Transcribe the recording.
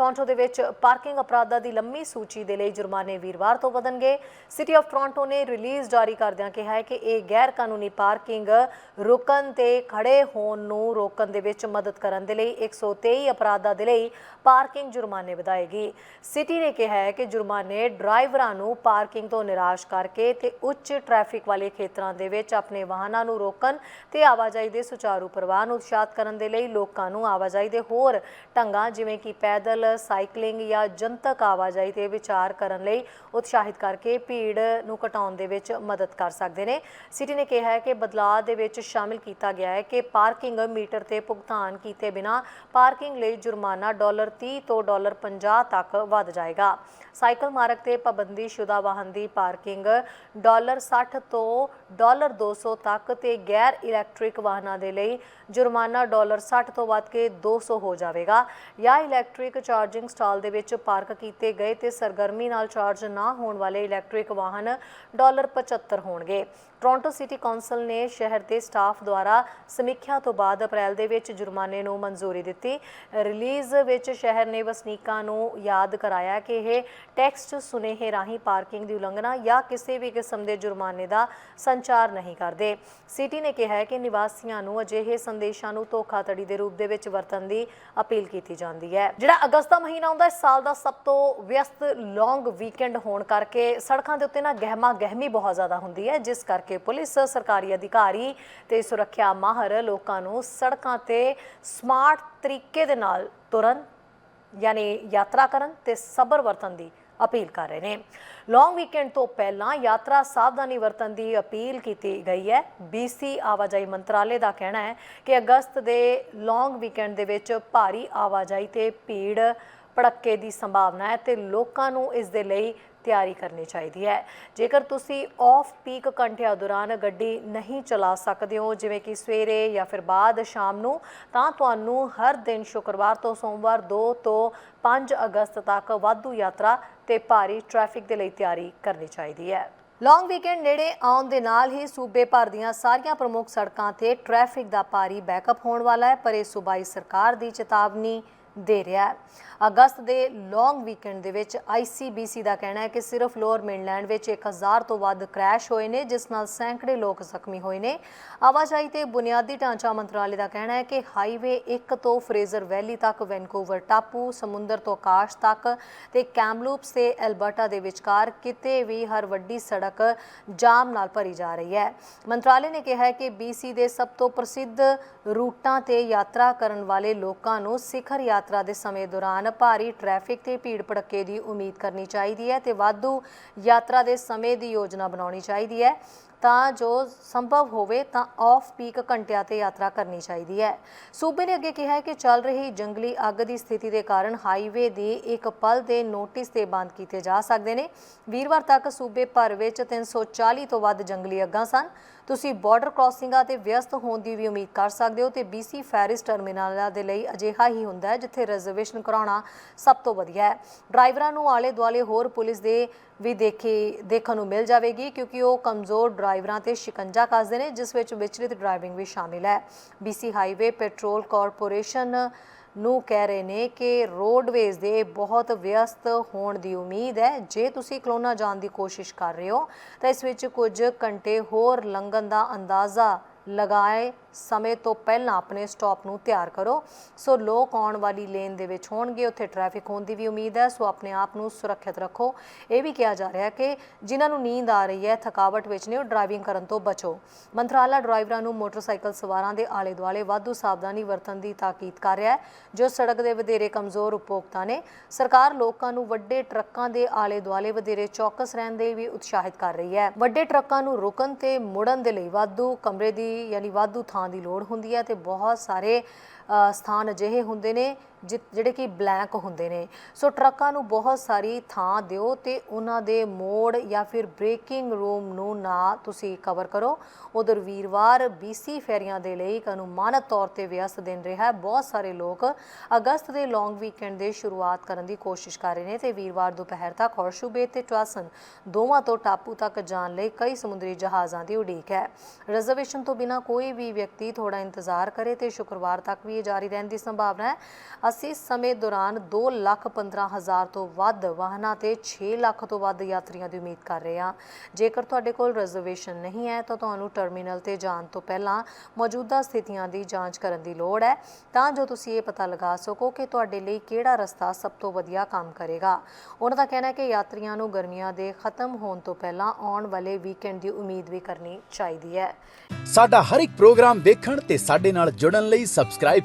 Toronto ਦੇ ਵਿੱਚ parking ਅਪਰਾਧਾਂ ਦੀ ਲੰਮੀ ਸੂਚੀ ਦੇ ਲਈ ਜੁਰਮਾਨੇ ਵੀਰਵਾਰ ਤੋਂ ਵਧਣਗੇ। ਸਿਟੀ ਆਫ ਟੋਰਾਂਟੋ ਨੇ ਰਿਲੀਜ਼ ਜਾਰੀ ਕਰਦਿਆਂ ਕਿਹਾ ਹੈ ਕਿ ਇਹ ਗੈਰ ਕਾਨੂੰਨੀ ਪਾਰਕਿੰਗ ਰੁਕਣ ਤੇ ਖੜੇ ਹੋਣ ਨੂੰ ਰੋਕਣ ਦੇ ਵਿੱਚ ਮਦਦ ਕਰਨ ਦੇ ਲਈ 123 ਅਪਰਾਧਾਂ ਦੇ ਲਈ ਪਾਰਕਿੰਗ ਜੁਰਮਾਨੇ ਵਧਾਏਗੀ। ਸਿਟੀ ਨੇ ਕਿਹਾ ਹੈ ਕਿ ਜੁਰਮਾਨੇ ਡਰਾਈਵਰਾਂ ਨੂੰ ਪਾਰਕਿੰਗ ਤੋਂ ਨਿਰਾਸ਼ ਕਰਕੇ ਤੇ ਉੱਚ ਟ੍ਰੈਫਿਕ ਵਾਲੇ ਖੇਤਰਾਂ ਦੇ ਵਿੱਚ ਆਪਣੇ ਵਾਹਨਾਂ ਨੂੰ ਰੋਕਣ ਤੇ ਆਵਾਜਾਈ ਦੇ ਸੁਚਾਰੂ ਪ੍ਰਵਾਹ ਨੂੰ ਉਤਸ਼ਾਹਿਤ ਕਰਨ ਦੇ ਲਈ ਲੋਕਾਂ ਨੂੰ ਆਵਾਜਾਈ ਦੇ ਹੋਰ ਢੰਗਾਂ ਜਿਵੇਂ ਕਿ ਪੈਦਲ ਸਾਈਕਲਿੰਗ ਜਾਂ ਜਨਤਕ ਆਵਾਜਾਈ ਤੇ ਵਿਚਾਰ ਕਰਨ ਲਈ ਉਤਸ਼ਾਹਿਤ ਕਰਕੇ ਭੀੜ ਨੂੰ ਘਟਾਉਣ ਦੇ ਵਿੱਚ ਮਦਦ ਕਰ ਸਕਦੇ ਨੇ। ਸਿਟੀ ਨੇ ਕਿਹਾ ਹੈ ਕਿ ਬਦਲਾਅ ਦੇ ਵਿੱਚ ਸ਼ਾਮਿਲ ਕੀਤਾ ਗਿਆ ਹੈ ਕਿ ਪਾਰਕਿੰਗ ਮੀਟਰ ਤੇ ਭੁਗਤਾਨ ਕੀਤੇ ਬਿਨਾ ਪਾਰਕਿੰਗ ਲਈ ਜੁਰਮਾਨਾ ਡਾਲਰ 30 ਤੋਂ ਡਾਲਰ 50 ਤੱਕ ਵੱਧ ਜਾਏਗਾ। ਸਾਈਕਲ ਮਾਰਗ ਤੇ ਪਾਬੰਦੀਸ਼ੁਦਾ ਵਾਹਨ ਦੀ ਪਾਰਕਿੰਗ ਡਾਲਰ 60 ਤੋਂ ਡਾਲਰ 200 ਤੱਕ ਤੇ ਗੈਰ ਇਲੈਕਟ੍ਰਿਕ ਵਾਹਨਾਂ ਦੇ ਲਈ ਜੁਰਮਾਨਾ ਡਾਲਰ 60 ਤੋਂ ਵੱਧ ਕੇ 200 ਹੋ ਜਾਵੇਗਾ। ਜਾਂ ਇਲੈਕਟ੍ਰਿਕ ਚਾਰਜਿੰਗ ਸਟਾਲ ਦੇ ਵਿੱਚ ਪਾਰਕ ਕੀਤੇ ਗਏ ਤੇ ਸਰਗਰਮੀ ਨਾਲ ਚਾਰਜ ਨਾ ਹੋਣ ਵਾਲੇ ਇਲੈਕਟ੍ਰਿਕ ਵਾਹਨ ਡਾਲਰ 75 ਹੋਣਗੇ। ਟੋਰਾਂਟੋ ਸਿਟੀ ਕੌਂਸਲ ਨੇ ਸ਼ਹਿਰ ਦੇ ਸਟਾਫ ਦੁਆਰਾ ਸਮੀਖਿਆ ਤੋਂ ਬਾਅਦ ਅਪ੍ਰੈਲ ਦੇ ਵਿੱਚ ਜੁਰਮਾਨੇ ਨੂੰ ਮਨਜ਼ੂਰੀ ਦਿੱਤੀ। ਰਿਲੀਜ਼ ਵਿੱਚ ਸ਼ਹਿਰ ਨੇ ਵਸਨੀਕਾਂ ਨੂੰ ਯਾਦ ਕਰਾਇਆ ਕਿ ਇਹ ਟੈਕਸਟ ਸੁਨੇਹੇ ਰਾਹੀਂ ਪਾਰਕਿੰਗ ਦੀ ਉਲੰਘਣਾ ਜਾਂ ਕਿਸੇ ਵੀ ਕਿਸਮ ਦੇ ਜੁਰਮਾਨੇ ਦਾ ਸੰਚਾਰ ਨਹੀਂ ਕਰਦੇ। ਸਿਟੀ ਨੇ ਕਿਹਾ ਹੈ ਕਿ ਨਿਵਾਸੀਆਂ ਨੂੰ ਅਜਿਹੇ ਸੰਦੇਸ਼ਾਂ ਨੂੰ ਧੋਖਾਧੜੀ ਦੇ ਰੂਪ ਦੇ ਵਿੱਚ ਵਰਤਣ ਦੀ ਅਪੀਲ ਕੀਤੀ ਜਾਂਦੀ ਹੈ। ਜਿਹੜਾ ਅਗਸਤ ਦਾ ਮਹੀਨਾ ਹੁੰਦਾ ਇਸ ਸਾਲ ਦਾ ਸਭ ਤੋਂ ਵਿਅਸਤ ਲੌਂਗ ਵੀਕਐਂਡ ਹੋਣ ਕਰਕੇ ਸੜਕਾਂ ਦੇ ਉੱਤੇ ਨਾ ਗਹਿਮਾ ਗਹਿਮੀ ਬਹੁਤ ਜ਼ਿਆਦਾ ਹੁੰਦੀ ਹੈ, ਜਿਸ ਕਰਕੇ ਪੁਲਿਸ, ਸਰਕਾਰੀ ਅਧਿਕਾਰੀ ਤੇ ਸੁਰੱਖਿਆ ਮਾਹਰ ਲੋਕਾਂ ਨੂੰ ਸੜਕਾਂ ਤੇ ਸਮਾਰਟ ਤਰੀਕੇ ਦੇ ਨਾਲ ਤੁਰਨ, ਯਾਨੀ ਯਾਤਰਾ ਕਰਨ ਤੇ ਸਬਰ ਵਰਤਣ ਦੀ ਅਪੀਲ ਕਰ ਰਹੇ ਨੇ। ਲੌਂਗ ਵੀਕਐਂਡ ਤੋਂ ਪਹਿਲਾਂ ਯਾਤਰਾ ਸਾਵਧਾਨੀ ਵਰਤਣ ਦੀ ਅਪੀਲ ਕੀਤੀ ਗਈ ਹੈ। BC ਆਵਾਜਾਈ ਮੰਤਰਾਲੇ ਦਾ ਕਹਿਣਾ ਹੈ ਕਿ ਅਗਸਤ ਦੇ ਲੌਂਗ ਵੀਕਐਂਡ ਦੇ ਵਿੱਚ ਭਾਰੀ ਆਵਾਜਾਈ ਤੇ ਭੀੜ ਭੜੱਕੇ ਦੀ ਸੰਭਾਵਨਾ ਹੈ ਤੇ ਲੋਕਾਂ ਨੂੰ ਇਸ ਦੇ ਲਈ ਤਿਆਰੀ ਕਰਨੀ ਚਾਹੀਦੀ ਹੈ। ਜੇਕਰ ਤੁਸੀਂ ਆਫ ਪੀਕ ਘੰਟਿਆਂ ਦੌਰਾਨ ਗੱਡੀ ਨਹੀਂ ਚਲਾ ਸਕਦੇ ਹੋ, ਜਿਵੇਂ ਕਿ ਸਵੇਰੇ ਜਾਂ ਫਿਰ ਬਾਅਦ ਸ਼ਾਮ ਨੂੰ, ਤਾਂ ਤੁਹਾਨੂੰ ਹਰ ਦਿਨ ਸ਼ੁੱਕਰਵਾਰ ਤੋਂ ਸੋਮਵਾਰ 2 ਤੋਂ 5 ਅਗਸਤ ਤੱਕ ਵਾਧੂ ਯਾਤਰਾ ਤੇ ਭਾਰੀ ਟ੍ਰੈਫਿਕ ਦੇ ਲਈ ਤਿਆਰੀ ਕਰਨੀ ਚਾਹੀਦੀ ਹੈ। ਲੌਂਗ ਵੀਕਐਂਡ ਨੇੜੇ ਆਉਣ ਦੇ ਨਾਲ ਹੀ ਸੂਬੇ ਭਰ ਦੀਆਂ ਸਾਰੀਆਂ ਪ੍ਰਮੁੱਖ ਸੜਕਾਂ ਤੇ ਟ੍ਰੈਫਿਕ ਦਾ ਭਾਰੀ ਬੈਕਅਪ ਹੋਣ ਵਾਲਾ ਹੈ, ਪਰ ਇਹ ਸੂਬਾਈ ਸਰਕਾਰ ਦੀ ਚੇਤਾਵਨੀ ਦੇ ਰਿਹਾ ਹੈ। ਅਗਸਤ ਦੇ ਲੌਂਗ ਵੀਕਐਂਡ ਦੇ ਵਿੱਚ ICBC ਦਾ ਕਹਿਣਾ ਹੈ ਕਿ ਸਿਰਫ ਲੋਅਰ ਮੇਨਲੈਂਡ ਵਿੱਚ 1000 ਤੋਂ ਵੱਧ ਕ੍ਰੈਸ਼ ਹੋਏ ਨੇ, ਜਿਸ ਨਾਲ ਸੈਂਕੜੇ ਲੋਕ ਜ਼ਖਮੀ ਹੋਏ ਨੇ। ਆਵਾਜਾਈ ਤੇ ਬੁਨਿਆਦੀ ਢਾਂਚਾ ਮੰਤਰਾਲੇ ਦਾ ਕਹਿਣਾ ਹੈ ਕਿ ਹਾਈਵੇ 1 ਤੋਂ ਫਰੇਜ਼ਰ ਵੈਲੀ ਤੱਕ ਵੈਨਕੂਵਰ ਟਾਪੂ, ਸਮੁੰਦਰ ਤੋਂ ਆਕਾਸ਼ ਤੱਕ ਤੇ ਕੈਮਲੂਪਸ ਤੇ ਐਲਬਰਟਾ ਦੇ ਵਿਚਕਾਰ ਕਿਤੇ ਵੀ ਹਰ ਵੱਡੀ ਸੜਕ ਜਾਮ ਨਾਲ ਭਰੀ ਜਾ ਰਹੀ ਹੈ। ਮੰਤਰਾਲੇ ਨੇ ਕਿਹਾ ਹੈ ਕਿ BC ਦੇ ਸਭ ਤੋਂ ਪ੍ਰਸਿੱਧ ਰੂਟਾਂ ਤੇ ਯਾਤਰਾ ਕਰਨ ਵਾਲੇ ਲੋਕਾਂ ਨੂੰ ਸਿਖਰ ਯਾਤਰਾ ਯਾਤਰਾ ਦੇ ਸਮੇਂ ਦੌਰਾਨ ਭਾਰੀ ਟ੍ਰੈਫਿਕ ਤੇ ਭੀੜ ਭੜੱਕੇ ਦੀ ਉਮੀਦ ਕਰਨੀ ਚਾਹੀਦੀ ਹੈ ਤੇ ਵਾਧੂ ਯਾਤਰਾ ਦੇ ਸਮੇਂ ਦੀ ਯੋਜਨਾ ਬਣਾਉਣੀ ਚਾਹੀਦੀ ਹੈ। ਤਾਂ ਜੋ ਸੰਭਵ ਹੋਵੇ ਤਾਂ ਆਫ ਪੀਕ ਘੰਟਿਆਂ ਤੇ ਯਾਤਰਾ ਕਰਨੀ ਚਾਹੀਦੀ ਹੈ। ਸੂਬੇ ਨੇ ਅੱਗੇ ਕਿਹਾ ਹੈ ਕਿ ਚੱਲ ਰਹੀ ਜੰਗਲੀ ਅੱਗ ਦੀ ਸਥਿਤੀ ਦੇ ਕਾਰਨ ਹਾਈਵੇ ਦੇ ਇੱਕ ਪਲ ਦੇ ਨੋਟਿਸ ਤੇ ਬੰਦ ਕੀਤੇ ਜਾ ਸਕਦੇ ਨੇ। ਵੀਰਵਾਰ ਤੱਕ ਸੂਬੇ ਭਰ ਵਿੱਚ 340 ਤੋਂ ਵੱਧ ਜੰਗਲੀ ਅੱਗਾਂ ਸਨ। ਤੁਸੀਂ ਬਾਰਡਰ ਕ੍ਰਾਸਿੰਗਾਂ ਤੇ ਵਿਅਸਤ ਹੋਣ ਦੀ ਵੀ ਉਮੀਦ ਕਰ ਸਕਦੇ ਹੋ ਤੇ BC ਫੈਰਿਸ ਟਰਮੀਨਲਾਂ ਦੇ ਲਈ ਅਜਿਹਾ ਹੀ ਹੁੰਦਾ ਹੈ, ਜਿੱਥੇ ਰਿਜ਼ਰਵੇਸ਼ਨ ਕਰਾਉਣਾ ਸਭ ਤੋਂ ਵਧੀਆ ਹੈ। ਡਰਾਈਵਰਾਂ ਨੂੰ ਆਲੇ ਦੁਆਲੇ ਹੋਰ ਪੁਲਿਸ ਦੇ ਵੀ ਦੇਖੀ, ਦੇਖਣ ਨੂੰ ਮਿਲ ਜਾਵੇਗੀ ਕਿਉਂਕਿ ਉਹ ਕਮਜ਼ੋਰ ਡਰਾਈਵਰਾਂ ਤੇ ਸ਼ਿਕੰਜਾ ਕੱਸਦੇ ਨੇ, ਜਿਸ ਵਿੱਚ ਵਿਚਲਿਤ ਡਰਾਈਵਿੰਗ ਵੀ ਸ਼ਾਮਿਲ ਹੈ। BC ਹਾਈਵੇ ਪੈਟਰੋਲ ਕਾਰਪੋਰੇਸ਼ਨ ਨੂੰ ਕਹਿ ਰਹੇ ਨੇ ਕਿ ਰੋਡਵੇਜ਼ ਦੇ ਬਹੁਤ ਵਿਅਸਤ ਹੋਣ ਦੀ ਉਮੀਦ ਹੈ। ਜੇ ਤੁਸੀਂ ਕਲੋਨਾ ਜਾਣ ਦੀ ਕੋਸ਼ਿਸ਼ ਕਰ ਰਹੇ ਹੋ, ਤਾਂ ਇਸ ਵਿੱਚ ਕੁਝ ਘੰਟੇ ਹੋਰ ਲੰਘਣ ਦਾ ਅੰਦਾਜ਼ਾ ਲਗਾਏ ਸਮੇਂ ਤੋਂ ਪਹਿਲਾਂ ਆਪਣੇ ਸਟਾਪ ਨੂੰ ਤਿਆਰ ਕਰੋ। ਸੋ ਲੋਕ ਆਉਣ ਵਾਲੀ ਲੇਨ ਦੇ ਵਿੱਚ ਹੋਣਗੇ, ਉੱਥੇ ਟ੍ਰੈਫਿਕ ਹੋਣ ਦੀ ਵੀ ਉਮੀਦ ਹੈ। ਸੋ ਆਪਣੇ ਆਪ ਨੂੰ ਸੁਰੱਖਿਅਤ ਰੱਖੋ। ਇਹ ਵੀ ਕਿਹਾ ਜਾ ਰਿਹਾ ਹੈ ਕਿ ਜਿਨ੍ਹਾਂ ਨੂੰ ਨੀਂਦ ਆ ਰਹੀ ਹੈ, ਥਕਾਵਟ ਵਿੱਚ ਨੇ, ਉਹ ਡਰਾਈਵਿੰਗ ਕਰਨ ਤੋਂ ਬਚੋ। ਮੰਤਰਾਲਾ ਡਰਾਈਵਰਾਂ ਨੂੰ ਮੋਟਰਸਾਈਕਲ ਸਵਾਰਾਂ ਦੇ ਆਲੇ ਦੁਆਲੇ ਵਾਧੂ ਸਾਵਧਾਨੀ ਵਰਤਣ ਦੀ ਤਾਕੀਦ ਕਰ ਰਿਹਾ ਹੈ, ਜੋ ਸੜਕ ਦੇ ਵਧੇਰੇ ਕਮਜ਼ੋਰ ਉਪਭੋਗਤਾ ਨੇ। ਸਰਕਾਰ ਲੋਕਾਂ ਨੂੰ ਵੱਡੇ ਟਰੱਕਾਂ ਦੇ ਆਲੇ ਦੁਆਲੇ ਵਧੇਰੇ ਚੌਕਸ ਰਹਿਣ ਦੇ ਵੀ ਉਤਸ਼ਾਹਿਤ ਕਰ ਰਹੀ ਹੈ। ਵੱਡੇ ਟਰੱਕਾਂ ਨੂੰ ਰੁਕਣ ਤੇ ਮੁੜਨ ਦੇ ਲਈ ਵਾਧੂ ਕਮਰੇ ਦੀ, ਯਾਨੀ ਵਾਧੂ ਥਾਂ ਦੀ ਲੋੜ ਹੁੰਦੀ ਹੈ ਤੇ ਬਹੁਤ ਸਾਰੇ ਸਥਾਨ ਅਜਿਹੇ ਹੁੰਦੇ ਨੇ ਜਿ- ਜਿਹੜੇ ਕਿ ਬਲੈਂਕ ਹੁੰਦੇ ਨੇ। ਸੋ ਟਰੱਕਾਂ ਨੂੰ ਬਹੁਤ ਸਾਰੀ ਥਾਂ ਦਿਓ ਤੇ ਉਹਨਾਂ ਦੇ ਮੋੜ ਜਾਂ ਫਿਰ ਬ੍ਰੇਕਿੰਗ ਰੂਮ ਨੂੰ ਨਾ ਤੁਸੀਂ ਕਵਰ ਕਰੋ। ਉਧਰ ਵੀਰਵਾਰ BC ਫੇਰੀਆਂ ਦੇ ਲਈ ਇੱਕ ਅਨੁਮਾਨਤ ਤੌਰ ਤੇ ਵਿਅਸਤ ਦਿਨ ਰਿਹਾ ਹੈ। ਬਹੁਤ ਸਾਰੇ ਲੋਕ ਅਗਸਤ ਦੇ ਲੌਂਗ ਵੀਕਐਂਡ ਦੇ ਸ਼ੁਰੂਆਤ ਕਰਨ ਦੀ ਕੋਸ਼ਿਸ਼ ਕਰ ਰਹੇ ਨੇ ਤੇ ਵੀਰਵਾਰ ਦੁਪਹਿਰ ਤੱਕ ਹੌਰਸ਼ੂ ਬੇ ਤੇ ਟਵਾਸਨ ਦੋਵਾਂ ਤੋਂ ਟਾਪੂ ਤੱਕ ਜਾਣ ਲਈ ਕਈ ਸਮੁੰਦਰੀ ਜਹਾਜ਼ਾਂ ਦੀ ਉਡੀਕ ਹੈ। ਰਿਜ਼ਰਵੇਸ਼ਨ ਤੋਂ ਬਿਨਾ ਕੋਈ ਵੀ ਵਿਅਕਤੀ ਥੋੜਾ ਇੰਤਜ਼ਾਰ ਕਰੇ ਤੇ ਸ਼ੁੱਕਰਵਾਰ ਤੱਕ ਵੀ ਇਹ ਜਾਰੀ ਰਹਿਣ ਦੀ ਸੰਭਾਵਨਾ ਹੈ। ਅਸੀਂ ਇਸ ਸਮੇਂ ਦੌਰਾਨ 2 ਲੱਖ 15 ਹਜ਼ਾਰ ਤੋਂ ਵੱਧ ਵਾਹਨਾਂ ਤੇ 6 ਲੱਖ ਤੋਂ ਵੱਧ ਯਾਤਰੀਆਂ ਦੀ ਉਮੀਦ ਕਰ ਰਹੇ ਹਾਂ। ਜੇਕਰ ਤੁਹਾਡੇ ਕੋਲ ਰਿਜ਼ਰਵੇਸ਼ਨ ਨਹੀਂ ਹੈ, ਤਾਂ ਤੁਹਾਨੂੰ ਟਰਮੀਨਲ ਤੇ ਜਾਣ ਤੋਂ ਪਹਿਲਾਂ ਮੌਜੂਦਾ ਸਥਿਤੀਆਂ ਦੀ ਜਾਂਚ ਕਰਨ ਦੀ ਲੋੜ ਹੈ। ਤਾਂ ਜੋ ਤੁਸੀਂ ਇਹ ਪਤਾ ਲਗਾ ਸਕੋ ਕਿ ਤੁਹਾਡੇ ਲਈ ਕਿਹੜਾ ਰਸਤਾ ਸਭ ਤੋਂ ਵਧੀਆ ਕੰਮ ਕਰੇਗਾ। ਉਹਨਾਂ ਦਾ ਕਹਿਣਾ ਹੈ ਕਿ ਯਾਤਰੀਆਂ ਨੂੰ ਗਰਮੀਆਂ ਦੇ ਖਤਮ ਹੋਣ ਤੋਂ ਪਹਿਲਾਂ ਆਉਣ ਵਾਲੇ ਵੀਕਐਂਡ ਦੀ ਉਮੀਦ ਵੀ ਕਰਨੀ ਚਾਹੀਦੀ ਹੈ। ਸਾਡਾ ਹਰ ਇੱਕ ਪ੍ਰੋਗਰਾਮ ਦੇਖਣ ਤੇ ਸਾਡੇ ਨਾਲ ਜੁੜਨ ਲਈ ਸਬਸਕ੍ਰਾਈਬ